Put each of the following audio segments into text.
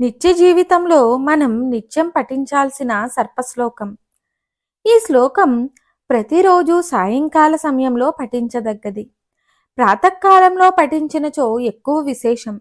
నిత్య జీవితంలో మనం నిత్యం పఠించాల్సిన సర్పశ్లోకం. ఈ శ్లోకం ప్రతిరోజు సాయంకాల సమయంలో పఠించదగ్గది. ప్రాతకాలంలో పఠించినచో ఎక్కువ విశేషం.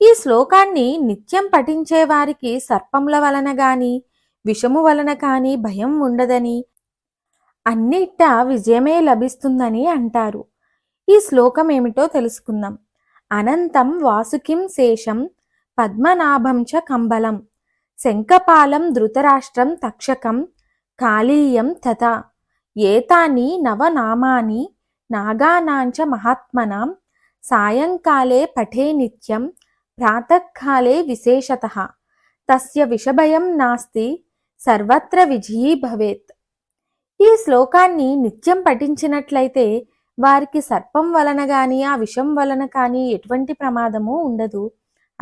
ఈ శ్లోకాన్ని నిత్యం పఠించే వారికి సర్పముల వలన గాని విషము వలన కాని భయం ఉండదని అన్నిట్టా విజయమే లభిస్తుందని అంటారు. ఈ శ్లోకం ఏమిటో తెలుసుకుందాం. అనంతం వాసుకిం శేషం పద్మనాభం చ కంబలం శంఖపాలం ధృతరాష్ట్రం తక్షకం కాళీయం తథా ఏతాని నవనామాని నాగానాంచ మహాత్మనాం సాయంకాలే పఠే నిత్యం ప్రాతకాలే విశేషత తస్య విషభయం నాస్తి సర్వత్ర విజయీ భవేత్. ఈ శ్లోకాన్ని నిత్యం పఠించినట్లయితే వారికి సర్పం వలన కానీ ఆ విషం వలన కానీ ఎటువంటి ప్రమాదము ఉండదు.